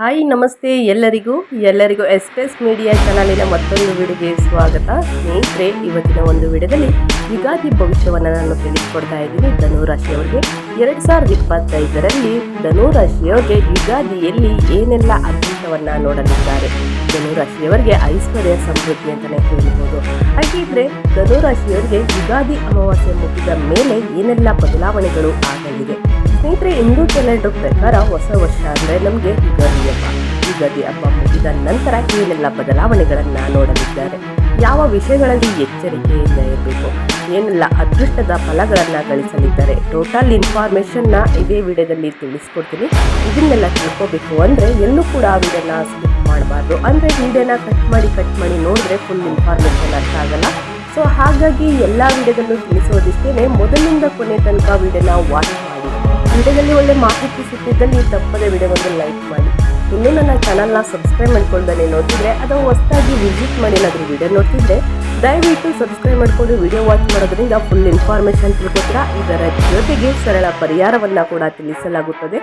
Hi, ನಮಸ್ತೆ ಎಲ್ಲರಿಗೂ. ಎಲ್ಲರಿಗೂ ಎಸ್ಪೆಸ್ ಮೀಡಿಯಾ ಚಾನಲಿನ ಮತ್ತೊಂದು ವಿಡಿಯೋಗೆ ಸ್ವಾಗತ. ಸ್ನೇಹಿತರೆ, ಇವತ್ತಿನ ಒಂದು ವಿಡಿಯೋದಲ್ಲಿ ಯುಗಾದಿ ಭವಿಷ್ಯವನ್ನು ನಾನು ತಿಳಿಸ್ಕೊಡ್ತಾ ಇದ್ದೀನಿ. ಧನುರಾಶಿಯವರಿಗೆ ಎರಡು ಸಾವಿರದ ಇಪ್ಪತ್ತೈದರಲ್ಲಿ ಧನುರಾಶಿಯವರಿಗೆ ಯುಗಾದಿಯಲ್ಲಿ ಏನೆಲ್ಲ ಅದೃಷ್ಟವನ್ನು ನೋಡಲಿದ್ದಾರೆ? ಧನುರಾಶಿಯವರಿಗೆ ಐಶ್ವರ್ಯ ಸಮೃದ್ಧಿ ಅಂತಲೇ ಹೇಳ್ಬೋದು. ಹಾಗಿದ್ರೆ ಧನುರಾಶಿಯವರಿಗೆ ಯುಗಾದಿ ಅಮಾವಾಸ್ಯೆ ಮುಗಿದ ಮೇಲೆ ಏನೆಲ್ಲ ಬದಲಾವಣೆಗಳು ಆಗಲಿದೆ ಸ್ನೇಹಿತರೆ ಹಿಂದೂ ಕ್ಯಾಲೆಂಡರ್ ಪ್ರಕಾರ ಹೊಸ ವರ್ಷ ಅಂದರೆ ನಮಗೆ ಯುಗಾದಿ ಹಬ್ಬ. ಯುಗಾದಿ ಹಬ್ಬ ಮುಗಿದ ನಂತರ ಏನೆಲ್ಲ ಬದಲಾವಣೆಗಳನ್ನು ನೋಡಲಿದ್ದಾರೆ? ಯಾವ ವಿಷಯಗಳಲ್ಲಿ ಎಚ್ಚರಿಕೆಯಿಂದ ಇರಬೇಕು? ಏನೆಲ್ಲ ಅದೃಷ್ಟದ ಫಲಗಳನ್ನು ಗಳಿಸಲಿದ್ದಾರೆ? ಟೋಟಲ್ ಇನ್ಫಾರ್ಮೇಷನ್ನ ಇದೇ ವಿಡಿಯೋದಲ್ಲಿ ತಿಳಿಸ್ಕೊಡ್ತೀನಿ. ಇದನ್ನೆಲ್ಲ ತಿಳ್ಕೋಬೇಕು ಅಂದರೆ ಎಲ್ಲೂ ಕೂಡ ವಿಡಿಯೋನ ಸ್ಕಿಪ್ ಮಾಡಬಾರ್ದು. ಅಂದರೆ ವಿಡಿಯೋನ ಕಟ್ ಮಾಡಿ ಕಟ್ ಮಾಡಿ ನೋಡಿದ್ರೆ ಫುಲ್ ಇನ್ಫಾರ್ಮೇಷನ್ ಅರ್ಥ ಆಗಲ್ಲ. ಸೊ ಹಾಗಾಗಿ ಎಲ್ಲ ವಿಡಿಯೋದಲ್ಲೂ ತಿಳಿಸೋದಿಷ್ಟೇ ಮೊದಲಿಂದ ಕೊನೆ ತನಕ ವಿಡಿಯೋನ ವಾಚ್ ಮಾಡಿ. ವಿಡಿಯೋದಲ್ಲಿ ಒಳ್ಳೆ ಮಾಹಿತಿ ಸಿಕ್ಕಿದ್ದಲ್ಲಿ ತಪ್ಪದೆ ವಿಡಿಯೋವನ್ನು ಲೈಕ್ ಮಾಡಿ. ಇನ್ನೂ ನನ್ನ ಚಾನಲ್ನ ಸಬ್ಸ್ಕ್ರೈಬ್ ಮಾಡ್ಕೊಳ್ದೇ ನೋಡ್ತಿದ್ರೆ ಅಥವಾ ಹೊಸದಾಗಿ ವಿಸಿಟ್ ಮಾಡಿ ಏನಾದರೂ ವಿಡಿಯೋ ನೋಡ್ತಿದ್ರೆ ದಯವಿಟ್ಟು ಸಬ್ಸ್ಕ್ರೈಬ್ ಮಾಡಿಕೊಂಡು ವಿಡಿಯೋ ವಾಚ್ ಮಾಡೋದ್ರಿಂದ ಫುಲ್ ಇನ್ಫಾರ್ಮೇಷನ್ ತಿಳ್ಕೊತೀರಾ? ಇದರ ಜೊತೆಗೆ ಸರಳ ಪರಿಹಾರವನ್ನು ಕೂಡ ತಿಳಿಸಲಾಗುತ್ತದೆ.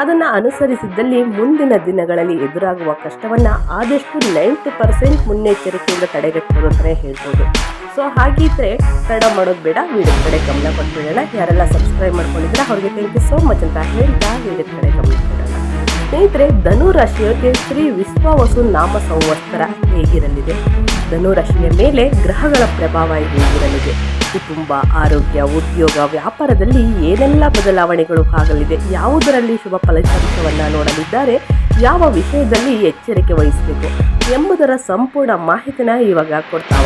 ಅದನ್ನು ಅನುಸರಿಸಿದ್ದಲ್ಲಿ ಮುಂದಿನ ದಿನಗಳಲ್ಲಿ ಎದುರಾಗುವ ಕಷ್ಟವನ್ನು ಆದಷ್ಟು ನೈಂಟಿ ಪರ್ಸೆಂಟ್ ಮುನ್ನೆಚ್ಚರಿಕೆಯಿಂದ ತಡೆಗಟ್ಟಬಹುದು ಅಂತಲೇ ಹೇಳ್ಬೋದು. ಸೊ ಹಾಗಿದ್ರೆ ಕನ್ನಡ ಮಾಡೋದು ಬೇಡ ವಿಡಿಯೋ ಕಡೆ ಗಮನ ಕೊಟ್ಬಿಡೋಣ. ಯಾರೆಲ್ಲ ಸಬ್ಸ್ಕ್ರೈಬ್ ಮಾಡ್ಕೊಂಡಿದ್ರೆ ಅವ್ರಿಗೆ ಥ್ಯಾಂಕ್ ಯು ಸೋ ಮಚ್ ಅಂತ ಹೇಳ್ತಾ ವಿಡಿಯೋ ಕಡೆ ಗಮನ ಸ್ನೇಹಿತರೆ, ಧನು ಶ್ರೀ ವಿಶ್ವವಸು ನಾಮ ಸಂವತ್ಸರ ಹೇಗಿರಲಿದೆ? ಧನು ರಾಶಿಯ ಮೇಲೆ ಗ್ರಹಗಳ ಪ್ರಭಾವ ಹೇಗಿರಲಿದೆ? ಕುಟುಂಬ, ಆರೋಗ್ಯ, ಉದ್ಯೋಗ, ವ್ಯಾಪಾರದಲ್ಲಿ ಏನೆಲ್ಲ ಬದಲಾವಣೆಗಳು ಆಗಲಿದೆ? ಯಾವುದರಲ್ಲಿ ಶುಭ ಫಲಿತಾಂಶವನ್ನು ನೋಡಲಿದ್ದಾರೆ? ಯಾವ ವಿಷಯದಲ್ಲಿ ಎಚ್ಚರಿಕೆ ವಹಿಸಬೇಕು ಎಂಬುದರ ಸಂಪೂರ್ಣ ಮಾಹಿತಿನ ಇವಾಗ ಕೊಡ್ತಾ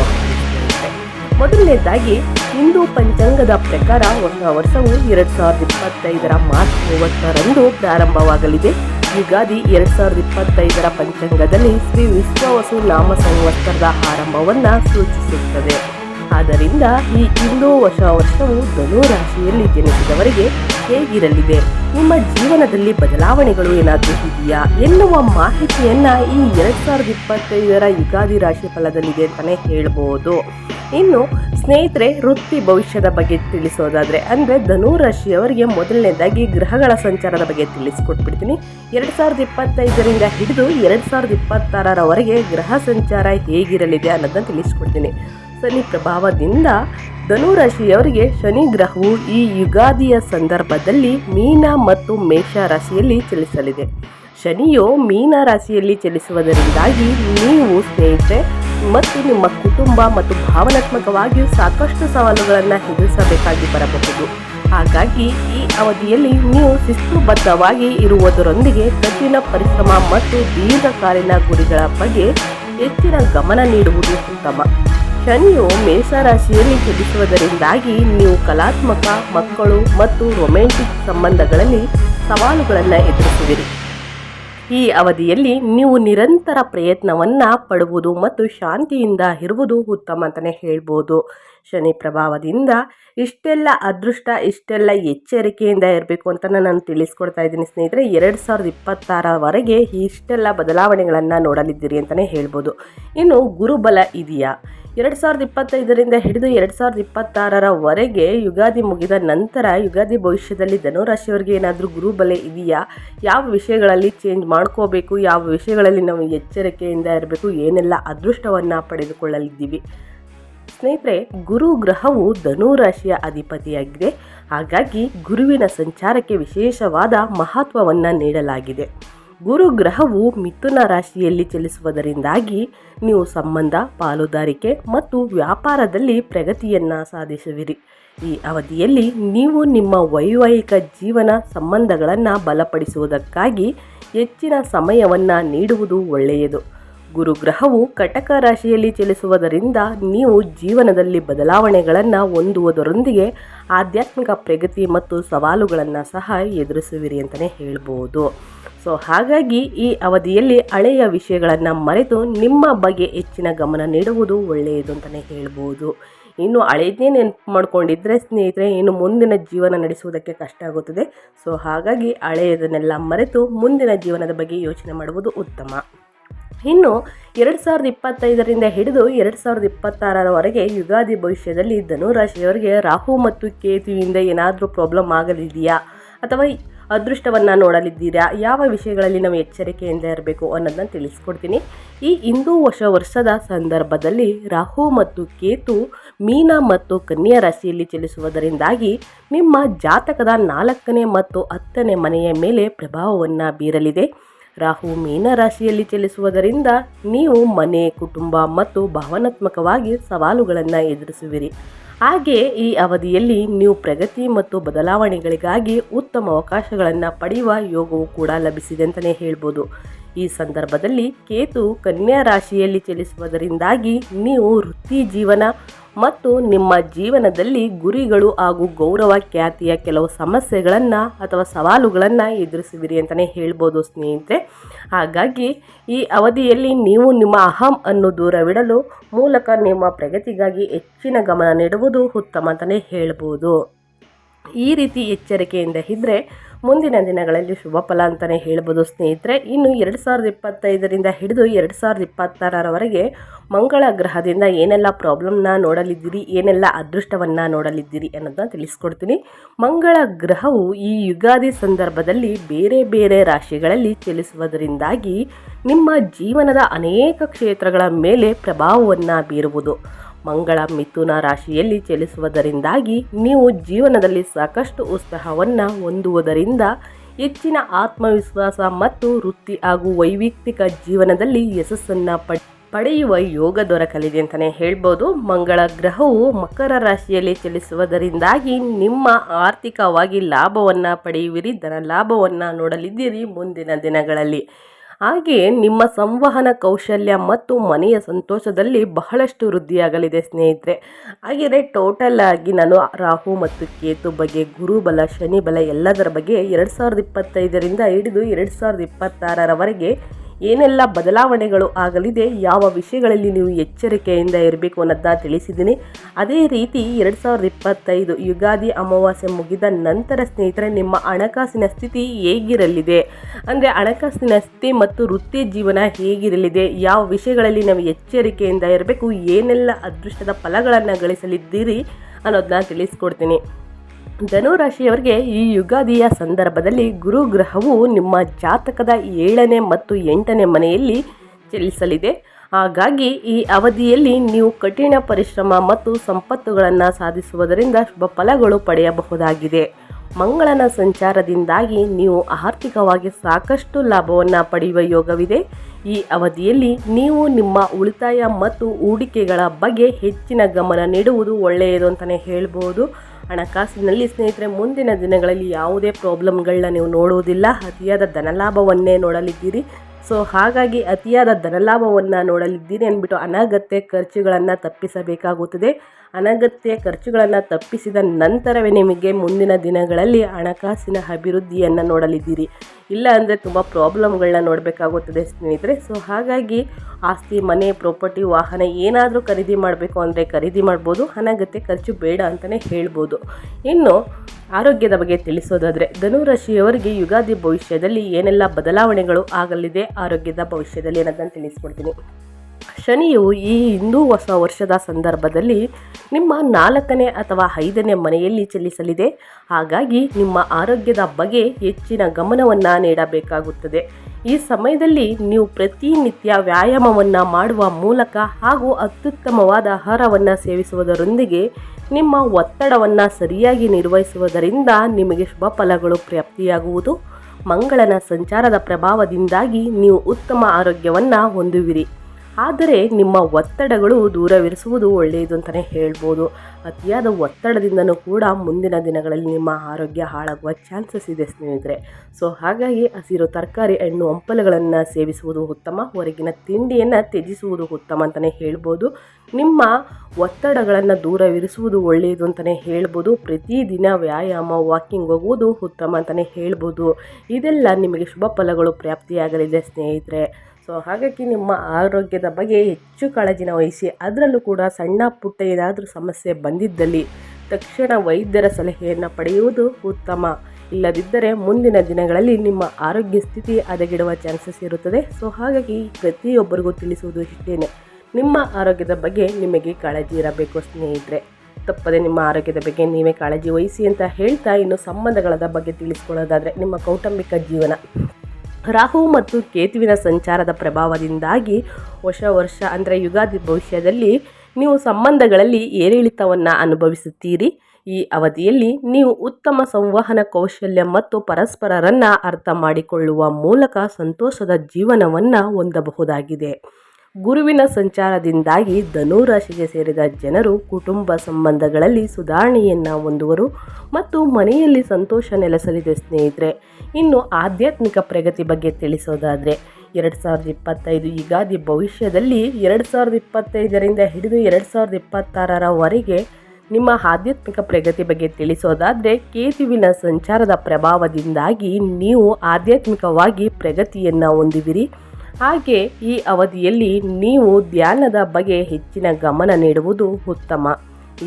ಮೊದಲನೇದಾಗಿ, ಹಿಂದೂ ಪಂಚಾಂಗದ ಪ್ರಕಾರ ಹೊಸ ವರ್ಷವು ಎರಡು ಸಾವಿರದ ಇಪ್ಪತ್ತೈದರ ಮಾರ್ಚ್ ಮೂವತ್ತರಂದು ಪ್ರಾರಂಭವಾಗಲಿದೆ. ಯುಗಾದಿ ಎರಡ್ ಸಾವಿರದ ಇಪ್ಪತ್ತೈದರ ಪಂಚಾಂಗದಲ್ಲಿ ಶ್ರೀ ವಿಶ್ವವಸು ನಾಮ ಸಂವತ್ಸರದ ಆರಂಭವನ್ನ ಸೂಚಿಸುತ್ತದೆ. ಆದ್ದರಿಂದ ಈ ಇಂದೋ ಹೊಸ ವರ್ಷವು ಧನು ರಾಶಿಯಲ್ಲಿ ಜನಿಸಿದವರಿಗೆ ಹೇಗಿರಲಿದೆ? ನಿಮ್ಮ ಜೀವನದಲ್ಲಿ ಬದಲಾವಣೆಗಳು ಏನಾದರೂ ಇದೆಯಾ? ಎನ್ನುವ ಮಾಹಿತಿಯನ್ನ ಈ ಎರಡು ಸಾವಿರದ ಇಪ್ಪತ್ತೈದರ ಯುಗಾದಿ ರಾಶಿ ಫಲದಲ್ಲಿದೆ ಅಂತಲೇ ಹೇಳ್ಬೋದು. ಇನ್ನು ಸ್ನೇಹಿತರೆ, ವೃತ್ತಿ ಭವಿಷ್ಯದ ಬಗ್ಗೆ ತಿಳಿಸೋದಾದರೆ, ಅಂದರೆ ಧನು ರಾಶಿಯವರಿಗೆ ಮೊದಲನೇದಾಗಿ ಗ್ರಹಗಳ ಸಂಚಾರದ ಬಗ್ಗೆ ತಿಳಿಸಿಕೊಟ್ಬಿಡ್ತೀನಿ. ಎರಡು ಸಾವಿರದ ಇಪ್ಪತ್ತೈದರಿಂದ ಹಿಡಿದು ಎರಡು ಸಾವಿರದ ಇಪ್ಪತ್ತಾರರವರೆಗೆ ಗ್ರಹ ಸಂಚಾರ ಹೇಗಿರಲಿದೆ ಅನ್ನೋದನ್ನು ತಿಳಿಸ್ಕೊಡ್ತೀನಿ. ಶನಿ ಪ್ರಭಾವದಿಂದ ಧನು ರಾಶಿಯವರಿಗೆ ಶನಿ ಗ್ರಹವು ಈ ಯುಗಾದಿಯ ಸಂದರ್ಭದಲ್ಲಿ ಮೀನ ಮತ್ತು ಮೇಷ ರಾಶಿಯಲ್ಲಿ ಚಲಿಸಲಿದೆ. ಶನಿಯು ಮೀನ ರಾಶಿಯಲ್ಲಿ ಚಲಿಸುವುದರಿಂದಾಗಿ ನೀವು ಸ್ನೇಹಿತರೆ ಮತ್ತು ನಿಮ್ಮ ಕುಟುಂಬ ಮತ್ತು ಭಾವನಾತ್ಮಕವಾಗಿಯೂ ಸಾಕಷ್ಟು ಸವಾಲುಗಳನ್ನು ಎದುರಿಸಬೇಕಾಗಿ ಬರಬಹುದು. ಹಾಗಾಗಿ ಈ ಅವಧಿಯಲ್ಲಿ ನೀವು ಶಿಸ್ತುಬದ್ಧವಾಗಿ ಇರುವುದರೊಂದಿಗೆ ಕಠಿಣ ಪರಿಶ್ರಮ ಮತ್ತು ದೀರ್ಘಕಾಲೀನ ಗುರಿಗಳ ಬಗ್ಗೆ ಹೆಚ್ಚಿನ ಗಮನ ನೀಡುವುದು ಉತ್ತಮ. ಶನಿಯು ಮೇಷರಾಶಿಯಲ್ಲಿ ಚಲಿಸುವುದರಿಂದಾಗಿ ನೀವು ಕಲಾತ್ಮಕ, ಮಕ್ಕಳು ಮತ್ತು ರೊಮ್ಯಾಂಟಿಕ್ ಸಂಬಂಧಗಳಲ್ಲಿ ಸವಾಲುಗಳನ್ನು ಎದುರಿಸುವಿರಿ. ಈ ಅವಧಿಯಲ್ಲಿ ನೀವು ನಿರಂತರ ಪ್ರಯತ್ನವನ್ನು ಪಡುವುದು ಮತ್ತು ಶಾಂತಿಯಿಂದ ಇರುವುದು ಉತ್ತಮ ಅಂತಲೇ ಹೇಳ್ಬೋದು. ಶನಿ ಪ್ರಭಾವದಿಂದ ಇಷ್ಟೆಲ್ಲ ಅದೃಷ್ಟ, ಇಷ್ಟೆಲ್ಲ ಎಚ್ಚರಿಕೆಯಿಂದ ಇರಬೇಕು ಅಂತ ನಾನು ತಿಳಿಸ್ಕೊಡ್ತಾ ಇದ್ದೀನಿ. ಸ್ನೇಹಿತರೆ, ಎರಡು ಸಾವಿರದ ಇಪ್ಪತ್ತಾರವರೆಗೆ ಇಷ್ಟೆಲ್ಲ ಬದಲಾವಣೆಗಳನ್ನು ನೋಡಲಿದ್ದೀರಿ ಅಂತಲೇ ಹೇಳ್ಬೋದು. ಇನ್ನು ಗುರುಬಲ ಇದೆಯಾ? ಎರಡು ಸಾವಿರದ ಇಪ್ಪತ್ತೈದರಿಂದ ಹಿಡಿದು ಎರಡು ಸಾವಿರದ ಇಪ್ಪತ್ತಾರರವರೆಗೆ ಯುಗಾದಿ ಮುಗಿದ ನಂತರ ಯುಗಾದಿ ಭವಿಷ್ಯದಲ್ಲಿ ಧನುರಾಶಿಯವರಿಗೆ ಏನಾದರೂ ಗುರುಬಲೆ ಇದೆಯಾ? ಯಾವ ವಿಷಯಗಳಲ್ಲಿ ಚೇಂಜ್ ಮಾಡ್ಕೋಬೇಕು? ಯಾವ ವಿಷಯಗಳಲ್ಲಿ ನಾವು ಎಚ್ಚರಿಕೆಯಿಂದ ಇರಬೇಕು? ಏನೆಲ್ಲ ಅದೃಷ್ಟವನ್ನು ಪಡೆದುಕೊಳ್ಳಲಿದ್ದೀವಿ? ಸ್ನೇಹಿತರೆ, ಗುರು ಗ್ರಹವು ಧನು ರಾಶಿಯ ಅಧಿಪತಿಯಾಗಿದೆ. ಹಾಗಾಗಿ ಗುರುವಿನ ಸಂಚಾರಕ್ಕೆ ವಿಶೇಷವಾದ ಮಹತ್ವವನ್ನು ನೀಡಲಾಗಿದೆ. ಗುರು ಗ್ರಹವು ಮಿಥುನ ರಾಶಿಯಲ್ಲಿ ಚಲಿಸುವುದರಿಂದಾಗಿ ನೀವು ಸಂಬಂಧ, ಪಾಲುದಾರಿಕೆ ಮತ್ತು ವ್ಯಾಪಾರದಲ್ಲಿ ಪ್ರಗತಿಯನ್ನು ಸಾಧಿಸುವಿರಿ. ಈ ಅವಧಿಯಲ್ಲಿ ನೀವು ನಿಮ್ಮ ವೈವಾಹಿಕ ಜೀವನ ಸಂಬಂಧಗಳನ್ನು ಬಲಪಡಿಸುವುದಕ್ಕಾಗಿ ಹೆಚ್ಚಿನ ಸಮಯವನ್ನು ನೀಡುವುದು ಒಳ್ಳೆಯದು. ಗುರುಗ್ರಹವು ಕಟಕ ರಾಶಿಯಲ್ಲಿ ಚಲಿಸುವುದರಿಂದ ನೀವು ಜೀವನದಲ್ಲಿ ಬದಲಾವಣೆಗಳನ್ನು ಹೊಂದುವುದರೊಂದಿಗೆ ಆಧ್ಯಾತ್ಮಿಕ ಪ್ರಗತಿ ಮತ್ತು ಸವಾಲುಗಳನ್ನು ಸಹ ಎದುರಿಸುವಿರಿ ಅಂತಲೇ ಹೇಳ್ಬೋದು. ಸೊ ಹಾಗಾಗಿ ಈ ಅವಧಿಯಲ್ಲಿ ಹಳೆಯ ವಿಷಯಗಳನ್ನು ಮರೆತು ನಿಮ್ಮ ಬಗ್ಗೆ ಹೆಚ್ಚಿನ ಗಮನ ನೀಡುವುದು ಒಳ್ಳೆಯದು ಅಂತಲೇ ಹೇಳ್ಬೋದು. ಇನ್ನು ಹಳೆಯದೇ ನೆನಪು ಮಾಡಿಕೊಂಡಿದ್ದರೆ ಸ್ನೇಹಿತರೆ, ಇನ್ನು ಮುಂದಿನ ಜೀವನ ನಡೆಸುವುದಕ್ಕೆ ಕಷ್ಟ ಆಗುತ್ತದೆ. ಸೊ ಹಾಗಾಗಿ ಹಳೆಯದನ್ನೆಲ್ಲ ಮರೆತು ಮುಂದಿನ ಜೀವನದ ಬಗ್ಗೆ ಯೋಚನೆ ಮಾಡುವುದು ಉತ್ತಮ. ಇನ್ನು ಎರಡು ಸಾವಿರದ ಇಪ್ಪತ್ತೈದರಿಂದ ಹಿಡಿದು ಎರಡು ಸಾವಿರದ ಇಪ್ಪತ್ತಾರರವರೆಗೆ ಯುಗಾದಿ ಭವಿಷ್ಯದಲ್ಲಿ ಧನುರಾಶಿಯವರಿಗೆ ರಾಹು ಮತ್ತು ಕೇತುವಿಂದ ಏನಾದರೂ ಪ್ರಾಬ್ಲಮ್ ಆಗಲಿದೆಯಾ? ಅಥವಾ ಅದೃಷ್ಟವನ್ನು ನೋಡಲಿದ್ದೀರಾ? ಯಾವ ವಿಷಯಗಳಲ್ಲಿ ನಾವು ಎಚ್ಚರಿಕೆಯಿಂದ ಇರಬೇಕು ಅನ್ನೋದನ್ನ ತಿಳಿಸ್ಕೊಡ್ತೀನಿ. ಈ ಹಿಂದೂ ವರ್ಷ ವರ್ಷದ ಸಂದರ್ಭದಲ್ಲಿ ರಾಹು ಮತ್ತು ಕೇತು ಮೀನ ಮತ್ತು ಕನ್ಯಾ ರಾಶಿಯಲ್ಲಿ ಚಲಿಸುವುದರಿಂದಾಗಿ ನಿಮ್ಮ ಜಾತಕದ ನಾಲ್ಕನೇ ಮತ್ತು ಹತ್ತನೇ ಮನೆಯ ಮೇಲೆ ಪ್ರಭಾವವನ್ನು ಬೀರಲಿದೆ. ರಾಹು ಮೀನ ರಾಶಿಯಲ್ಲಿ ಚಲಿಸುವುದರಿಂದ ನೀವು ಮನೆ, ಕುಟುಂಬ ಮತ್ತು ಭಾವನಾತ್ಮಕವಾಗಿ ಸವಾಲುಗಳನ್ನು ಎದುರಿಸುವಿರಿ. ಹಾಗೆ ಈ ಅವಧಿಯಲ್ಲಿ ನೀವು ಪ್ರಗತಿ ಮತ್ತು ಬದಲಾವಣೆಗಳಿಗಾಗಿ ಉತ್ತಮ ಅವಕಾಶಗಳನ್ನು ಪಡೆಯುವ ಯೋಗವು ಕೂಡ ಲಭಿಸಿದೆ ಅಂತಲೇ ಹೇಳ್ಬೋದು. ಈ ಸಂದರ್ಭದಲ್ಲಿ ಕೇತು ಕನ್ಯಾ ರಾಶಿಯಲ್ಲಿ ಚಲಿಸುವುದರಿಂದಾಗಿ ನೀವು ವೃತ್ತಿ ಜೀವನ ಮತ್ತು ನಿಮ್ಮ ಜೀವನದಲ್ಲಿ ಗುರಿಗಳು ಹಾಗೂ ಗೌರವ ಖ್ಯಾತಿಯ ಕೆಲವು ಸಮಸ್ಯೆಗಳನ್ನು ಅಥವಾ ಸವಾಲುಗಳನ್ನು ಎದುರಿಸುವಿರಿ ಅಂತಲೇ ಹೇಳ್ಬೋದು ಸ್ನೇಹಿತರೆ. ಹಾಗಾಗಿ ಈ ಅವಧಿಯಲ್ಲಿ ನೀವು ನಿಮ್ಮ ಅಹಂ ಅನ್ನು ದೂರವಿಡಲು ಮೂಲಕ ನಿಮ್ಮ ಪ್ರಗತಿಗಾಗಿ ಹೆಚ್ಚಿನ ಗಮನ ನೀಡುವುದು ಉತ್ತಮ ಅಂತಲೇ ಹೇಳ್ಬೋದು. ಈ ರೀತಿ ಎಚ್ಚರಿಕೆಯಿಂದ ಇದ್ದರೆ ಮುಂದಿನ ದಿನಗಳಲ್ಲಿ ಶುಭ ಫಲ ಅಂತಲೇ ಹೇಳ್ಬೋದು ಸ್ನೇಹಿತರೆ. ಇನ್ನು ಎರಡು ಸಾವಿರದ ಇಪ್ಪತ್ತೈದರಿಂದ ಹಿಡಿದು ಎರಡು ಸಾವಿರದ ಇಪ್ಪತ್ತಾರರವರೆಗೆ ಮಂಗಳ ಗ್ರಹದಿಂದ ಏನೆಲ್ಲ ಪ್ರಾಬ್ಲಮ್ನ ನೋಡಲಿದ್ದೀರಿ, ಏನೆಲ್ಲ ಅದೃಷ್ಟವನ್ನು ನೋಡಲಿದ್ದೀರಿ ಅನ್ನೋದನ್ನ ತಿಳಿಸ್ಕೊಡ್ತೀನಿ. ಮಂಗಳ ಗ್ರಹವು ಈ ಯುಗಾದಿ ಸಂದರ್ಭದಲ್ಲಿ ಬೇರೆ ಬೇರೆ ರಾಶಿಗಳಲ್ಲಿ ಚಲಿಸುವುದರಿಂದಾಗಿ ನಿಮ್ಮ ಜೀವನದ ಅನೇಕ ಕ್ಷೇತ್ರಗಳ ಮೇಲೆ ಪ್ರಭಾವವನ್ನು ಬೀರುವುದು. ಮಂಗಳ ಮಿಥುನ ರಾಶಿಯಲ್ಲಿ ಚಲಿಸುವುದರಿಂದಾಗಿ ನೀವು ಜೀವನದಲ್ಲಿ ಸಾಕಷ್ಟು ಉತ್ಸಾಹವನ್ನು ಹೊಂದುವುದರಿಂದ ಹೆಚ್ಚಿನ ಆತ್ಮವಿಶ್ವಾಸ ಮತ್ತು ವೃತ್ತಿ ಹಾಗೂ ವೈಯಕ್ತಿಕ ಜೀವನದಲ್ಲಿ ಯಶಸ್ಸನ್ನು ಪಡೆಯುವ ಯೋಗ ದೊರಕಲಿದೆ ಅಂತಲೇ ಹೇಳ್ಬೋದು. ಮಂಗಳ ಗ್ರಹವು ಮಕರ ರಾಶಿಯಲ್ಲಿ ಚಲಿಸುವುದರಿಂದಾಗಿ ನಿಮ್ಮ ಆರ್ಥಿಕವಾಗಿ ಲಾಭವನ್ನು ಪಡೆಯುವಿರಿ, ಧನ ಲಾಭವನ್ನು ನೋಡಲಿದ್ದೀರಿ ಮುಂದಿನ ದಿನಗಳಲ್ಲಿ. ಹಾಗೆಯೇ ನಿಮ್ಮ ಸಂವಹನ ಕೌಶಲ್ಯ ಮತ್ತು ಮನೆಯ ಸಂತೋಷದಲ್ಲಿ ಬಹಳಷ್ಟು ವೃದ್ಧಿಯಾಗಲಿದೆ ಸ್ನೇಹಿತರೆ. ಹಾಗೆಯೇ ಟೋಟಲ್ ಆಗಿ ನಾನು ರಾಹು ಮತ್ತು ಕೇತು ಬಗ್ಗೆ ಗುರುಬಲ ಶನಿ ಬಲ ಎಲ್ಲದರ ಬಗ್ಗೆ ಎರಡು ಸಾವಿರದ ಇಪ್ಪತ್ತೈದರಿಂದ ಹಿಡಿದು ಎರಡು ಸಾವಿರದ ಇಪ್ಪತ್ತಾರರವರೆಗೆ ಏನೆಲ್ಲ ಬದಲಾವಣೆಗಳು ಆಗಲಿದೆ, ಯಾವ ವಿಷಯಗಳಲ್ಲಿ ನೀವು ಎಚ್ಚರಿಕೆಯಿಂದ ಇರಬೇಕು ಅನ್ನೋದನ್ನ ತಿಳಿಸಿದ್ದೀನಿ. ಅದೇ ರೀತಿ ಎರಡು ಸಾವಿರದ ಇಪ್ಪತ್ತೈದು ಯುಗಾದಿ ಅಮಾವಾಸ್ಯೆ ಮುಗಿದ ನಂತರ ಸ್ನೇಹಿತರೆ, ನಿಮ್ಮ ಹಣಕಾಸಿನ ಸ್ಥಿತಿ ಹೇಗಿರಲಿದೆ? ಅಂದರೆ ಹಣಕಾಸಿನ ಸ್ಥಿತಿ ಮತ್ತು ವೃತ್ತಿ ಜೀವನ ಹೇಗಿರಲಿದೆ? ಯಾವ ವಿಷಯಗಳಲ್ಲಿ ನಾವು ಎಚ್ಚರಿಕೆಯಿಂದ ಇರಬೇಕು? ಏನೆಲ್ಲ ಅದೃಷ್ಟದ ಫಲಗಳನ್ನು ಗಳಿಸಲಿದ್ದೀರಿ ಅನ್ನೋದನ್ನ ತಿಳಿಸ್ಕೊಡ್ತೀನಿ. ಧನುರಾಶಿಯವರಿಗೆ ಈ ಯುಗಾದಿಯ ಸಂದರ್ಭದಲ್ಲಿ ಗುರು ಗ್ರಹವು ನಿಮ್ಮ ಜಾತಕದ ಏಳನೇ ಮತ್ತು ಎಂಟನೇ ಮನೆಯಲ್ಲಿ ಚಲಿಸಲಿದೆ. ಹಾಗಾಗಿ ಈ ಅವಧಿಯಲ್ಲಿ ನೀವು ಕಠಿಣ ಪರಿಶ್ರಮ ಮತ್ತು ಸಂಪತ್ತುಗಳನ್ನು ಸಾಧಿಸುವುದರಿಂದ ಶುಭ ಫಲಗಳು ಪಡೆಯಬಹುದಾಗಿದೆ. ಮಂಗಳನ ಸಂಚಾರದಿಂದಾಗಿ ನೀವು ಆರ್ಥಿಕವಾಗಿ ಸಾಕಷ್ಟು ಲಾಭವನ್ನು ಪಡೆಯುವ ಯೋಗವಿದೆ. ಈ ಅವಧಿಯಲ್ಲಿ ನೀವು ನಿಮ್ಮ ಉಳಿತಾಯ ಮತ್ತು ಹೂಡಿಕೆಗಳ ಬಗ್ಗೆ ಹೆಚ್ಚಿನ ಗಮನ ನೀಡುವುದು ಒಳ್ಳೆಯದು ಅಂತಲೇ ಹೇಳ್ಬೋದು. ಹಣಕಾಸಿನಲ್ಲಿ ಸ್ನೇಹಿತರೆ ಮುಂದಿನ ದಿನಗಳಲ್ಲಿ ಯಾವುದೇ ಪ್ರಾಬ್ಲಮ್ಗಳನ್ನ ನೀವು ನೋಡುವುದಿಲ್ಲ. ಅತಿಯಾದ ಧನಲಾಭವನ್ನೇ ನೋಡಲಿದ್ದೀರಿ. ಸೊ ಹಾಗಾಗಿ ಅತಿಯಾದ ಧನಲಾಭವನ್ನು ನೋಡಲಿದ್ದೀರಿ ಅಂದ್ಬಿಟ್ಟು ಅನಗತ್ಯ ಖರ್ಚುಗಳನ್ನು ತಪ್ಪಿಸಬೇಕಾಗುತ್ತದೆ. ಅನಗತ್ಯ ಖರ್ಚುಗಳನ್ನು ತಪ್ಪಿಸಿದ ನಂತರವೇ ನಿಮಗೆ ಮುಂದಿನ ದಿನಗಳಲ್ಲಿ ಹಣಕಾಸಿನ ಅಭಿವೃದ್ಧಿಯನ್ನು ನೋಡಲಿದ್ದೀರಿ. ಇಲ್ಲ ಅಂದರೆ ತುಂಬ ಪ್ರಾಬ್ಲಮ್ಗಳನ್ನ ನೋಡಬೇಕಾಗುತ್ತದೆ ಸ್ನೇಹಿತರೆ. ಸೊ ಹಾಗಾಗಿ ಆಸ್ತಿ, ಮನೆ, ಪ್ರಾಪರ್ಟಿ, ವಾಹನ ಏನಾದರೂ ಖರೀದಿ ಮಾಡಬೇಕು ಅಂದರೆ ಖರೀದಿ ಮಾಡ್ಬೋದು. ಅನಗತ್ಯ ಖರ್ಚು ಬೇಡ ಅಂತಲೇ ಹೇಳ್ಬೋದು. ಇನ್ನು ಆರೋಗ್ಯದ ಬಗ್ಗೆ ತಿಳಿಸೋದಾದರೆ, ಧನುರಾಶಿಯವರಿಗೆ ಯುಗಾದಿ ಭವಿಷ್ಯದಲ್ಲಿ ಏನೆಲ್ಲ ಬದಲಾವಣೆಗಳು ಆಗಲಿದೆ, ಆರೋಗ್ಯದ ಭವಿಷ್ಯದಲ್ಲಿ ಅನ್ನೋದನ್ನು ತಿಳಿಸ್ಕೊಡ್ತೀನಿ. ಶನಿಯು ಈ ಹಿಂದೂ ಹೊಸ ವರ್ಷದ ಸಂದರ್ಭದಲ್ಲಿ ನಿಮ್ಮ ನಾಲ್ಕನೇ ಅಥವಾ ಐದನೇ ಮನೆಯಲ್ಲಿ ಚಲಿಸಲಿದೆ ಹಾಗಾಗಿ ನಿಮ್ಮ ಆರೋಗ್ಯದ ಬಗ್ಗೆ ಹೆಚ್ಚಿನ ಗಮನವನ್ನು ನೀಡಬೇಕಾಗುತ್ತದೆ. ಈ ಸಮಯದಲ್ಲಿ ನೀವು ಪ್ರತಿನಿತ್ಯ ವ್ಯಾಯಾಮವನ್ನು ಮಾಡುವ ಮೂಲಕ ಹಾಗೂ ಅತ್ಯುತ್ತಮವಾದ ಆಹಾರವನ್ನು ಸೇವಿಸುವುದರೊಂದಿಗೆ ನಿಮ್ಮ ಒತ್ತಡವನ್ನು ಸರಿಯಾಗಿ ನಿರ್ವಹಿಸುವುದರಿಂದ ನಿಮಗೆ ಶುಭ ಫಲಗಳು ಪ್ರಾಪ್ತಿಯಾಗುವುದು. ಮಂಗಳನ ಸಂಚಾರದ ಪ್ರಭಾವದಿಂದಾಗಿ ನೀವು ಉತ್ತಮ ಆರೋಗ್ಯವನ್ನು ಹೊಂದುವಿರಿ. ಆದರೆ ನಿಮ್ಮ ಒತ್ತಡಗಳು ದೂರವಿರಿಸುವುದು ಒಳ್ಳೆಯದು ಅಂತಲೇ ಹೇಳ್ಬೋದು. ಅತಿಯಾದ ಒತ್ತಡದಿಂದನೂ ಕೂಡ ಮುಂದಿನ ದಿನಗಳಲ್ಲಿ ನಿಮ್ಮ ಆರೋಗ್ಯ ಹಾಳಾಗುವ ಚಾನ್ಸಸ್ ಇದೆ ಸ್ನೇಹಿತರೆ. ಸೊ ಹಾಗಾಗಿ ಹಸಿರು ತರಕಾರಿ ಹಣ್ಣು ಹಂಪಲುಗಳನ್ನು ಸೇವಿಸುವುದು ಉತ್ತಮ, ಹೊರಗಿನ ತಿಂಡಿಯನ್ನು ತ್ಯಜಿಸುವುದು ಉತ್ತಮ ಅಂತಲೇ ಹೇಳ್ಬೋದು. ನಿಮ್ಮ ಒತ್ತಡಗಳನ್ನು ದೂರವಿರಿಸುವುದು ಒಳ್ಳೆಯದು ಅಂತಲೇ ಹೇಳ್ಬೋದು. ಪ್ರತಿದಿನ ವ್ಯಾಯಾಮ, ವಾಕಿಂಗ್ ಹೋಗುವುದು ಉತ್ತಮ ಅಂತಲೇ ಹೇಳ್ಬೋದು. ಇದೆಲ್ಲ ನಿಮಗೆ ಶುಭ ಫಲಗಳು, ಪ್ರಾಪ್ತಿಯಾಗಲಿದೆ ಸ್ನೇಹಿತರೆ. ಸೊ ಹಾಗಾಗಿ ನಿಮ್ಮ ಆರೋಗ್ಯದ ಬಗ್ಗೆ ಹೆಚ್ಚು ಕಾಳಜಿನ ವಹಿಸಿ, ಅದರಲ್ಲೂ ಕೂಡ ಸಣ್ಣ ಪುಟ್ಟ ಏನಾದರೂ ಸಮಸ್ಯೆ ಬಂದಿದ್ದಲ್ಲಿ ತಕ್ಷಣ ವೈದ್ಯರ ಸಲಹೆಯನ್ನು ಪಡೆಯುವುದು ಉತ್ತಮ. ಇಲ್ಲದಿದ್ದರೆ ಮುಂದಿನ ದಿನಗಳಲ್ಲಿ ನಿಮ್ಮ ಆರೋಗ್ಯ ಸ್ಥಿತಿ ಅದಗಿಡುವ ಚಾನ್ಸಸ್ ಇರುತ್ತದೆ. ಸೊ ಹಾಗಾಗಿ ಪ್ರತಿಯೊಬ್ಬರಿಗೂ ತಿಳಿಸುವುದು ಇಷ್ಟೇನೆ. ನಿಮ್ಮ ಆರೋಗ್ಯದ ಬಗ್ಗೆ ನಿಮಗೆ ಕಾಳಜಿ ಇರಬೇಕು ಸ್ನೇಹಿತರೆ. ತಪ್ಪದೆ ನಿಮ್ಮ ಆರೋಗ್ಯದ ಬಗ್ಗೆ ನೀವೇ ಕಾಳಜಿ ವಹಿಸಿ ಅಂತ ಹೇಳ್ತಾ ಇನ್ನು ಸಂಬಂಧಗಳ ಬಗ್ಗೆ ತಿಳಿಸ್ಕೊಳ್ಳೋದಾದರೆ ನಿಮ್ಮ ಕೌಟುಂಬಿಕ ಜೀವನ. ರಾಹು ಮತ್ತು ಕೇತುವಿನ ಸಂಚಾರದ ಪ್ರಭಾವದಿಂದಾಗಿ ಹೊಸ ವರ್ಷ ಅಂದರೆ ಯುಗಾದಿ ಭವಿಷ್ಯದಲ್ಲಿ ನೀವು ಸಂಬಂಧಗಳಲ್ಲಿ ಏರಿಳಿತವನ್ನು ಅನುಭವಿಸುತ್ತೀರಿ. ಈ ಅವಧಿಯಲ್ಲಿ ನೀವು ಉತ್ತಮ ಸಂವಹನ ಕೌಶಲ್ಯ ಮತ್ತು ಪರಸ್ಪರರನ್ನು ಅರ್ಥ ಮಾಡಿಕೊಳ್ಳುವ ಮೂಲಕ ಸಂತೋಷದ ಜೀವನವನ್ನು ಹೊಂದಬಹುದಾಗಿದೆ. ಗುರುವಿನ ಸಂಚಾರದಿಂದಾಗಿ ಧನುರಾಶಿಗೆ ಸೇರಿದ ಜನರು ಕುಟುಂಬ ಸಂಬಂಧಗಳಲ್ಲಿ ಸುಧಾರಣೆಯನ್ನು ಹೊಂದುವರು ಮತ್ತು ಮನೆಯಲ್ಲಿ ಸಂತೋಷ ನೆಲೆಸಲಿದೆ ಸ್ನೇಹಿತರೆ. ಇನ್ನು ಆಧ್ಯಾತ್ಮಿಕ ಪ್ರಗತಿ ಬಗ್ಗೆ ತಿಳಿಸೋದಾದರೆ, ಎರಡು ಸಾವಿರದ ಇಪ್ಪತ್ತೈದು ಯುಗಾದಿ ಭವಿಷ್ಯದಲ್ಲಿ ಎರಡು ಸಾವಿರದ ಇಪ್ಪತ್ತೈದರಿಂದ ಹಿಡಿದು ಎರಡು ಸಾವಿರದ ಇಪ್ಪತ್ತಾರರವರೆಗೆ ನಿಮ್ಮ ಆಧ್ಯಾತ್ಮಿಕ ಪ್ರಗತಿ ಬಗ್ಗೆ ತಿಳಿಸೋದಾದರೆ, ಕೇತುವಿನ ಸಂಚಾರದ ಪ್ರಭಾವದಿಂದಾಗಿ ನೀವು ಆಧ್ಯಾತ್ಮಿಕವಾಗಿ ಪ್ರಗತಿಯನ್ನು ಹೊಂದುವಿರಿ. ಹಾಗೆ ಈ ಅವಧಿಯಲ್ಲಿ ನೀವು ಧ್ಯಾನದ ಬಗ್ಗೆ ಹೆಚ್ಚಿನ ಗಮನ ನೀಡುವುದು ಉತ್ತಮ.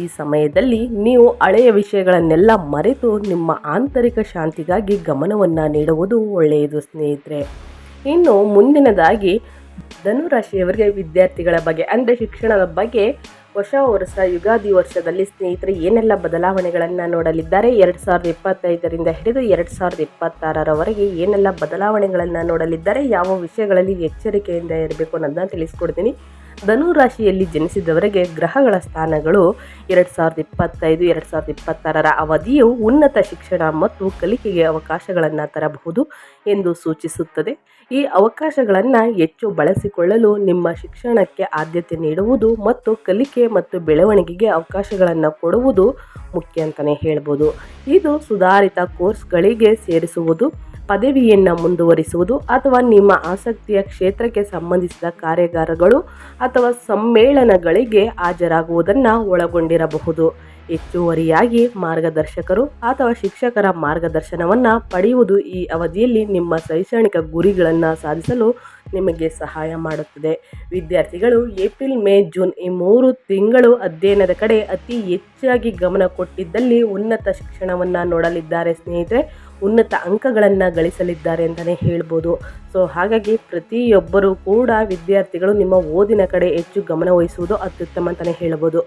ಈ ಸಮಯದಲ್ಲಿ ನೀವು ಹಳೆಯ ವಿಷಯಗಳನ್ನೆಲ್ಲ ಮರೆತು ನಿಮ್ಮ ಆಂತರಿಕ ಶಾಂತಿಗಾಗಿ ಗಮನವನ್ನು ನೀಡುವುದು ಒಳ್ಳೆಯದು ಸ್ನೇಹಿತರೆ. ಇನ್ನು ಮುಂದಿನದಾಗಿ ಧನುರಾಶಿಯವರಿಗೆ ವಿದ್ಯಾರ್ಥಿಗಳ ಬಗ್ಗೆ, ಅಂದರೆ ಶಿಕ್ಷಣದ ಬಗ್ಗೆ ಹೊಸ ವರ್ಷ, ಯುಗಾದಿ ವರ್ಷದಲ್ಲಿ ಸ್ನೇಹಿತರೆ ಏನೆಲ್ಲ ಬದಲಾವಣೆಗಳನ್ನು ನೋಡಲಿದ್ದಾರೆ? ಎರಡು ಸಾವಿರದ ಇಪ್ಪತ್ತೈದರಿಂದ ಹಿಡಿದು ಎರಡು ಸಾವಿರದ ಇಪ್ಪತ್ತಾರರವರೆಗೆ ಏನೆಲ್ಲ ಬದಲಾವಣೆಗಳನ್ನು ನೋಡಲಿದ್ದಾರೆ? ಯಾವ ವಿಷಯಗಳಲ್ಲಿ ಎಚ್ಚರಿಕೆಯಿಂದ ಇರಬೇಕು ಅನ್ನೋದನ್ನ ತಿಳಿಸ್ಕೊಡ್ತೀನಿ. ಧನು ರಾಶಿಯಲ್ಲಿ ಜನಿಸಿದವರಿಗೆ ಗ್ರಹಗಳ ಸ್ಥಾನಗಳು ಎರಡು ಸಾವಿರದ ಇಪ್ಪತ್ತೈದು, ಎರಡು ಸಾವಿರದ ಇಪ್ಪತ್ತಾರರ ಅವಧಿಯು ಉನ್ನತ ಶಿಕ್ಷಣ ಮತ್ತು ಕಲಿಕೆಗೆ ಅವಕಾಶಗಳನ್ನು ತರಬಹುದು. ಎಂದು ಸೂಚಿಸುತ್ತದೆ. ಈ ಅವಕಾಶಗಳನ್ನು ಹೆಚ್ಚು ಬಳಸಿಕೊಳ್ಳಲು ನಿಮ್ಮ ಶಿಕ್ಷಣಕ್ಕೆ ಆದ್ಯತೆ ನೀಡುವುದು ಮತ್ತು ಕಲಿಕೆ ಮತ್ತು ಬೆಳವಣಿಗೆಗೆ ಅವಕಾಶಗಳನ್ನು ಕೊಡುವುದು ಮುಖ್ಯ ಅಂತಲೇ ಹೇಳ್ಬೋದು. ಇದು ಸುಧಾರಿತ ಕೋರ್ಸ್ಗಳಿಗೆ ಸೇರಿಸುವುದು, ಪದವಿಯನ್ನು ಮುಂದುವರಿಸುವುದು ಅಥವಾ ನಿಮ್ಮ ಆಸಕ್ತಿಯ ಕ್ಷೇತ್ರಕ್ಕೆ ಸಂಬಂಧಿಸಿದ ಕಾರ್ಯಾಗಾರಗಳು ಅಥವಾ ಸಮ್ಮೇಳನಗಳಿಗೆ ಹಾಜರಾಗುವುದನ್ನು ಒಳಗೊಂಡಿರಬಹುದು. ಹೆಚ್ಚುವರಿಯಾಗಿ ಮಾರ್ಗದರ್ಶಕರು ಅಥವಾ ಶಿಕ್ಷಕರ ಮಾರ್ಗದರ್ಶನವನ್ನು ಪಡೆಯುವುದು ಈ ಅವಧಿಯಲ್ಲಿ ನಿಮ್ಮ ಶೈಕ್ಷಣಿಕ ಗುರಿಗಳನ್ನು ಸಾಧಿಸಲು ನಿಮಗೆ ಸಹಾಯ ಮಾಡುತ್ತದೆ. ವಿದ್ಯಾರ್ಥಿಗಳು ಏಪ್ರಿಲ್, ಮೇ, ಜೂನ್ ಈ ಮೂರು ತಿಂಗಳು ಅಧ್ಯಯನದ ಕಡೆ ಅತಿ ಹೆಚ್ಚಾಗಿ ಗಮನ ಕೊಟ್ಟಿದ್ದಲ್ಲಿ ಉನ್ನತ ಶಿಕ್ಷಣವನ್ನು ನೋಡಲಿದ್ದಾರೆ ಸ್ನೇಹಿತರೆ. ಉನ್ನತ ಅಂಕಗಳನ್ನು ಗಳಿಸಲಿದ್ದಾರೆ ಅಂತಲೇ ಹೇಳ್ಬೋದು. ಸೊ, ಹಾಗಾಗಿ ಪ್ರತಿಯೊಬ್ಬರೂ ಕೂಡ ವಿದ್ಯಾರ್ಥಿಗಳು ನಿಮ್ಮ ಓದಿನ ಕಡೆ ಹೆಚ್ಚು ಗಮನ ವಹಿಸುವುದು ಅತ್ಯುತ್ತಮ ಅಂತಲೇ ಹೇಳ್ಬೋದು.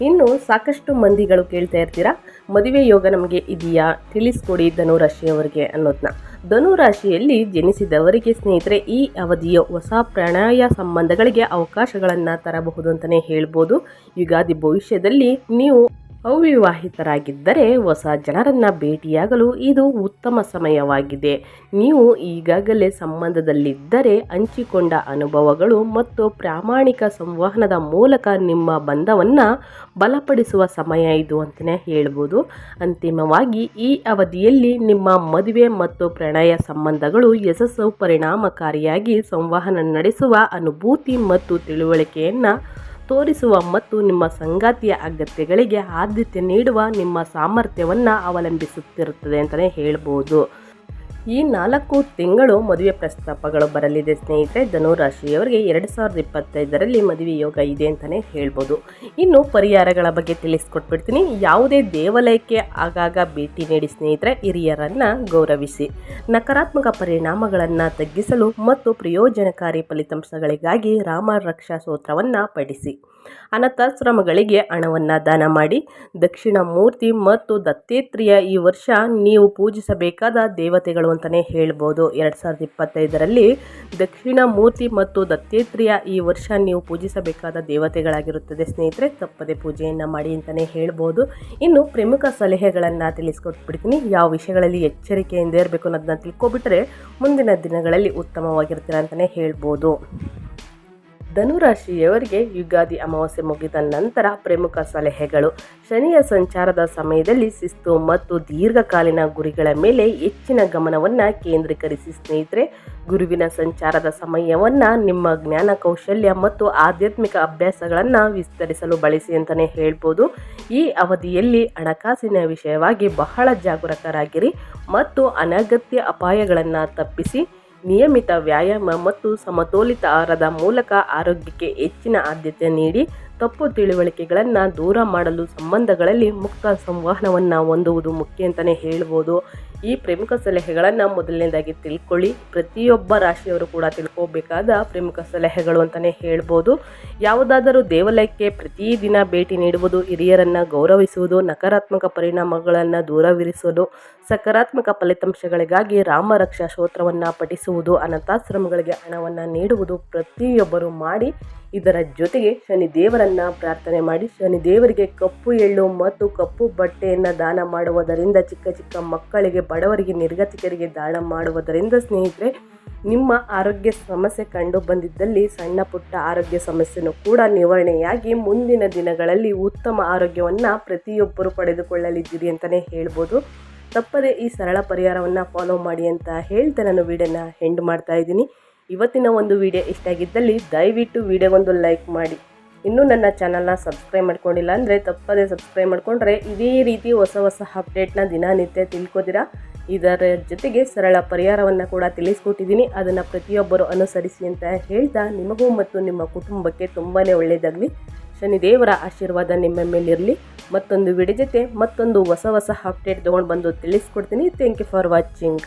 ಇನ್ನು ಸಾಕಷ್ಟು ಮಂದಿಗಳು ಕೇಳ್ತಾ ಇರ್ತೀರಾ? ಮದುವೆ ಯೋಗ ನಮಗೆ ಇದೆಯಾ? ತಿಳಿಸ್ಕೊಡಿ ಧನುರಾಶಿಯವರಿಗೆ ಅನ್ನೋದನ್ನ ಧನುರಾಶಿಯಲ್ಲಿ ಜನಿಸಿದವರಿಗೆ ಸ್ನೇಹಿತರೆ, ಈ ಅವಧಿಯ ಹೊಸ ಪ್ರಣಯ ಸಂಬಂಧಗಳಿಗೆ ಅವಕಾಶಗಳನ್ನು ತರಬಹುದು ಅಂತಲೇ ಹೇಳ್ಬೋದು. ಯುಗಾದಿ ಭವಿಷ್ಯದಲ್ಲಿ ನೀವು ಅವಿವಾಹಿತರಾಗಿದ್ದರೆ ಹೊಸ ಜನರನ್ನು ಭೇಟಿಯಾಗಲು ಇದು ಉತ್ತಮ ಸಮಯವಾಗಿದೆ. ನೀವು ಈಗಾಗಲೇ ಸಂಬಂಧದಲ್ಲಿದ್ದರೆ ಹಂಚಿಕೊಂಡ ಅನುಭವಗಳು ಮತ್ತು ಪ್ರಾಮಾಣಿಕ ಸಂವಹನದ ಮೂಲಕ ನಿಮ್ಮ ಬಂಧವನ್ನು ಬಲಪಡಿಸುವ ಸಮಯ ಇದು ಅಂತಲೇ ಹೇಳ್ಬೋದು. ಅಂತಿಮವಾಗಿ ಈ ಅವಧಿಯಲ್ಲಿ ನಿಮ್ಮ ಮದುವೆ ಮತ್ತು ಪ್ರಣಯ ಸಂಬಂಧಗಳು ಯಶಸ್ಸು ಪರಿಣಾಮಕಾರಿಯಾಗಿ ಸಂವಹನ ನಡೆಸುವ ಅನುಭೂತಿ ಮತ್ತು ತಿಳುವಳಿಕೆಯನ್ನು ತೋರಿಸುವ ಮತ್ತು ನಿಮ್ಮ ಸಂಗಾತಿಯ ಅಗತ್ಯಗಳಿಗೆ ಆದ್ಯತೆ ನೀಡುವ ನಿಮ್ಮ ಸಾಮರ್ಥ್ಯವನ್ನು ಅವಲಂಬಿಸುತ್ತಿರುತ್ತದೆ ಅಂತಲೇ ಹೇಳ್ಬೋದು. ಈ ನಾಲ್ಕು ತಿಂಗಳು ಮದುವೆ ಪ್ರಸ್ತಾಪಗಳು ಬರಲಿದೆ, ಸ್ನೇಹಿತರೆ. ಧನುರಾಶಿಯವರಿಗೆ ಎರಡು ಸಾವಿರದ ಇಪ್ಪತ್ತೈದರಲ್ಲಿ ಮದುವೆ ಯೋಗ ಇದೆ ಅಂತಲೇ ಹೇಳ್ಬೋದು. ಇನ್ನು ಪರಿಹಾರಗಳ ಬಗ್ಗೆ ತಿಳಿಸ್ಕೊಟ್ಬಿಡ್ತೀನಿ. ಯಾವುದೇ ದೇವಾಲಯಕ್ಕೆ ಆಗಾಗ ಭೇಟಿ ನೀಡಿ, ಸ್ನೇಹಿತರೆ, ಹಿರಿಯರನ್ನು ಗೌರವಿಸಿ. ನಕಾರಾತ್ಮಕ ಪರಿಣಾಮಗಳನ್ನು ತಗ್ಗಿಸಲು ಮತ್ತು ಪ್ರಯೋಜನಕಾರಿ ಫಲಿತಾಂಶಗಳಿಗಾಗಿ ರಾಮ ರಕ್ಷಾ ಸೂತ್ರವನ್ನು ಪಡಿಸಿ ಅನಾಥಾಶ್ರಮಗಳಿಗೆ ಹಣವನ್ನು ದಾನ ಮಾಡಿ. ದಕ್ಷಿಣ ಮೂರ್ತಿ ಮತ್ತು ದತ್ತೇತ್ರಿಯ ಈ ವರ್ಷ ನೀವು ಪೂಜಿಸಬೇಕಾದ ದೇವತೆಗಳು ಅಂತಲೇ ಹೇಳ್ಬೋದು. ಎರಡು ಸಾವಿರದ ಇಪ್ಪತ್ತೈದರಲ್ಲಿ ದಕ್ಷಿಣ ಮೂರ್ತಿ ಮತ್ತು ದತ್ತೇತ್ರಿಯ ಈ ವರ್ಷ ನೀವು ಪೂಜಿಸಬೇಕಾದ ದೇವತೆಗಳಾಗಿರುತ್ತದೆ. ಸ್ನೇಹಿತರೆ, ತಪ್ಪದೆ ಪೂಜೆಯನ್ನು ಮಾಡಿ ಅಂತಲೇ ಹೇಳ್ಬೋದು. ಇನ್ನು ಪ್ರಮುಖ ಸಲಹೆಗಳನ್ನು ತಿಳಿಸ್ಕೊಟ್ಬಿಡ್ತೀನಿ. ಯಾವ ವಿಷಯಗಳಲ್ಲಿ ಎಚ್ಚರಿಕೆಯಿಂದ ಇರಬೇಕು ಅನ್ನೋದನ್ನ ತಿಳ್ಕೊಬಿಟ್ರೆ ಮುಂದಿನ ದಿನಗಳಲ್ಲಿ ಉತ್ತಮವಾಗಿರ್ತೀರ ಅಂತಲೇ ಹೇಳ್ಬೋದು. ಧನುರಾಶಿಯವರಿಗೆ ಯುಗಾದಿ ಅಮಾವಾಸ್ಯೆ ಮುಗಿದ ನಂತರ ಪ್ರಮುಖ ಸಲಹೆಗಳು. ಶನಿಯ ಸಂಚಾರದ ಸಮಯದಲ್ಲಿ ಶಿಸ್ತು ಮತ್ತು ದೀರ್ಘಕಾಲೀನ ಗುರಿಗಳ ಮೇಲೆ ಹೆಚ್ಚಿನ ಗಮನವನ್ನು ಕೇಂದ್ರೀಕರಿಸಿ ಸ್ನೇಹಿತರೆ, ಗುರುವಿನ ಸಂಚಾರದ ಸಮಯವನ್ನು ನಿಮ್ಮ ಜ್ಞಾನ ಕೌಶಲ್ಯ ಮತ್ತು ಆಧ್ಯಾತ್ಮಿಕ ಅಭ್ಯಾಸಗಳನ್ನು ವಿಸ್ತರಿಸಲು ಬಳಸಿ ಅಂತಲೇ ಹೇಳ್ಬೋದು. ಈ ಅವಧಿಯಲ್ಲಿ ಹಣಕಾಸಿನ ವಿಷಯವಾಗಿ ಬಹಳ ಜಾಗರೂಕರಾಗಿರಿ ಮತ್ತು ಅನಗತ್ಯ ಅಪಾಯಗಳನ್ನು ತಪ್ಪಿಸಿ ನಿಯಮಿತ ವ್ಯಾಯಾಮ ಮತ್ತು ಸಮತೋಲಿತ ಆಹಾರದ ಮೂಲಕ ಆರೋಗ್ಯಕ್ಕೆ ಹೆಚ್ಚಿನ ಆದ್ಯತೆ ನೀಡಿ ತಪ್ಪು ತಿಳುವಳಿಕೆಗಳನ್ನು ದೂರ ಮಾಡಲು ಸಂಬಂಧಗಳಲ್ಲಿ ಮುಕ್ತ ಸಂವಹನವನ್ನು ಹೊಂದುವುದು ಮುಖ್ಯ ಅಂತಲೇ ಹೇಳ್ಬೋದು. ಈ ಪ್ರಮುಖ ಸಲಹೆಗಳನ್ನು ಮೊದಲನೇದಾಗಿ ತಿಳ್ಕೊಳ್ಳಿ. ಪ್ರತಿಯೊಬ್ಬ ರಾಶಿಯವರು ಕೂಡ ತಿಳ್ಕೋಬೇಕಾದ ಪ್ರಮುಖ ಸಲಹೆಗಳು ಅಂತಲೇ ಹೇಳ್ಬೋದು. ಯಾವುದಾದರೂ ದೇವಾಲಯಕ್ಕೆ ಪ್ರತಿದಿನ ಭೇಟಿ ನೀಡುವುದು, ಹಿರಿಯರನ್ನು ಗೌರವಿಸುವುದು, ನಕಾರಾತ್ಮಕ ಪರಿಣಾಮಗಳನ್ನು ದೂರವಿರಿಸುವುದು, ಸಕಾರಾತ್ಮಕ ಫಲಿತಾಂಶಗಳಿಗಾಗಿ ರಾಮರಕ್ಷಾ ಸ್ತೋತ್ರವನ್ನು ಪಠಿಸುವುದು ಅನಾಥಾಶ್ರಮಗಳಿಗೆ ಹಣವನ್ನು ನೀಡುವುದು ಪ್ರತಿಯೊಬ್ಬರು ಮಾಡಿ ಇದರ ಜೊತೆಗೆ ಶನಿ ದೇವರನ್ನ ಪ್ರಾರ್ಥನೆ ಮಾಡಿ ಶನಿ ದೇವರಿಗೆ ಕಪ್ಪು ಎಳ್ಳು ಮತ್ತು ಕಪ್ಪು ಬಟ್ಟೆಯನ್ನು ದಾನ ಮಾಡುವುದರಿಂದ ಚಿಕ್ಕ ಚಿಕ್ಕ ಮಕ್ಕಳಿಗೆ, ಬಡವರಿಗೆ, ನಿರ್ಗತಿಕರಿಗೆ ದಾನ ಮಾಡುವುದರಿಂದ ಸ್ನೇಹಿತರೆ, ನಿಮ್ಮ ಆರೋಗ್ಯ ಸಮಸ್ಯೆ ಕಂಡು ಬಂದಿದ್ದಲ್ಲಿ ಸಣ್ಣ ಪುಟ್ಟ ಆರೋಗ್ಯ ಸಮಸ್ಯೆನೂ ಕೂಡ ನಿವಾರಣೆಯಾಗಿ ಮುಂದಿನ ದಿನಗಳಲ್ಲಿ ಉತ್ತಮ ಆರೋಗ್ಯವನ್ನು ಪ್ರತಿಯೊಬ್ಬರು ಪಡೆದುಕೊಳ್ಳಲಿದ್ದೀರಿ ಅಂತಲೇ ಹೇಳ್ಬೋದು. ತಪ್ಪದೆ ಈ ಸರಳ ಪರಿಹಾರವನ್ನು ಫಾಲೋ ಮಾಡಿ ಅಂತ ಹೇಳ್ತಾ ನಾನು ವೀಡಿಯೋನ ಹೆಂಡ್ ಮಾಡ್ತಾ ಇದ್ದೀನಿ. ಇವತ್ತಿನ ಒಂದು ವಿಡಿಯೋ ಇಷ್ಟ ಆಗಿದ್ದಲ್ಲಿ ದಯವಿಟ್ಟು ವಿಡಿಯೋಗೊಂದು ಲೈಕ್ ಮಾಡಿ. ಇನ್ನೂ ನನ್ನ ಚಾನಲ್ನ ಸಬ್ಸ್ಕ್ರೈಬ್ ಮಾಡ್ಕೊಂಡಿಲ್ಲ ಅಂದರೆ ತಪ್ಪದೇ ಸಬ್ಸ್ಕ್ರೈಬ್ ಮಾಡಿಕೊಂಡ್ರೆ ಇದೇ ರೀತಿ ಹೊಸ ಹೊಸ ಅಪ್ಡೇಟ್ನ ದಿನನಿತ್ಯ ತಿಳ್ಕೊತೀರಾ? ಇದರ ಜೊತೆಗೆ ಸರಳ ಪರಿಹಾರವನ್ನು ಕೂಡ ತಿಳಿಸ್ಕೊಟ್ಟಿದ್ದೀನಿ. ಅದನ್ನು ಪ್ರತಿಯೊಬ್ಬರು ಅನುಸರಿಸಿ ಅಂತ ಹೇಳ್ತಾ ನಿಮಗೂ ಮತ್ತು ನಿಮ್ಮ ಕುಟುಂಬಕ್ಕೆ ತುಂಬಾ ಒಳ್ಳೆಯದಾಗಲಿ ಶನಿದೇವರ ಆಶೀರ್ವಾದ ನಿಮ್ಮ ಮೇಲಿರಲಿ. ಮತ್ತೊಂದು ವಿಡಿಯೋ ಜೊತೆ ಮತ್ತೊಂದು ಹೊಸ ಹೊಸ ಅಪ್ಡೇಟ್ ತೊಗೊಂಡು ಬಂದು ತಿಳಿಸ್ಕೊಡ್ತೀನಿ. Thank you for watching